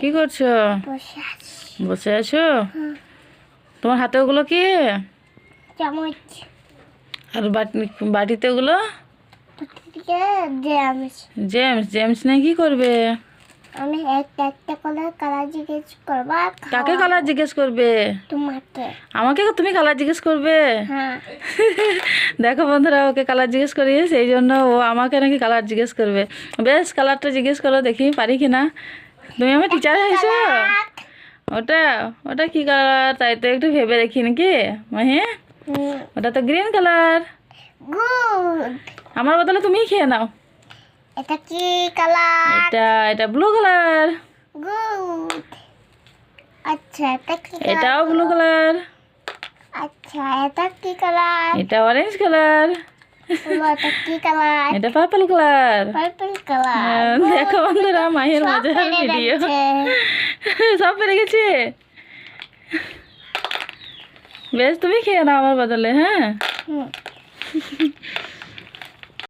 কি করছ? বসে আছো। তোমার হাতে ওগুলো কি? চামচ। আর বাটিতে ওগুলো? জেমস জেমস জেমস কি করবে? আমি একটা একটা করে কালার জিজ্ঞেস করব কাকে কালার জিজ্ঞেস করবে? তোমাকে। আমাকে তুমি কালার জিজ্ঞেস করবে? হ্যাঁ। দেখো বন্ধুরা ওকে কালার জিজ্ঞেস করি সেই জন্য ও আমাকে নাকি কালার জিজ্ঞেস করবে। বেশ কালারটা জিজ্ঞেস করো দেখি পারি কি না তুমি আমার টিচার হয়েছো? ওটা ওটা কি কালার তাই তো একটু ভেবে দেখি নাকি? মাহি? ওটা তো গ্রিন কালার আমার বদলে তুমি খেয়ে নাও। এটা কি কালার এটা এটা ব্লু কালার আচ্ছা এটা কি কালার এটাও ব্লু কালার আচ্ছা এটা কি কালার এটা অরেঞ্জ কালার এটা কালার পার্পল কালার দেখো বন্ধুরা মায়ের মজার ভিডিও সব পেরে গেছে বেশ তুমি খেয়ে নাও আমার বদলে হ্যাঁ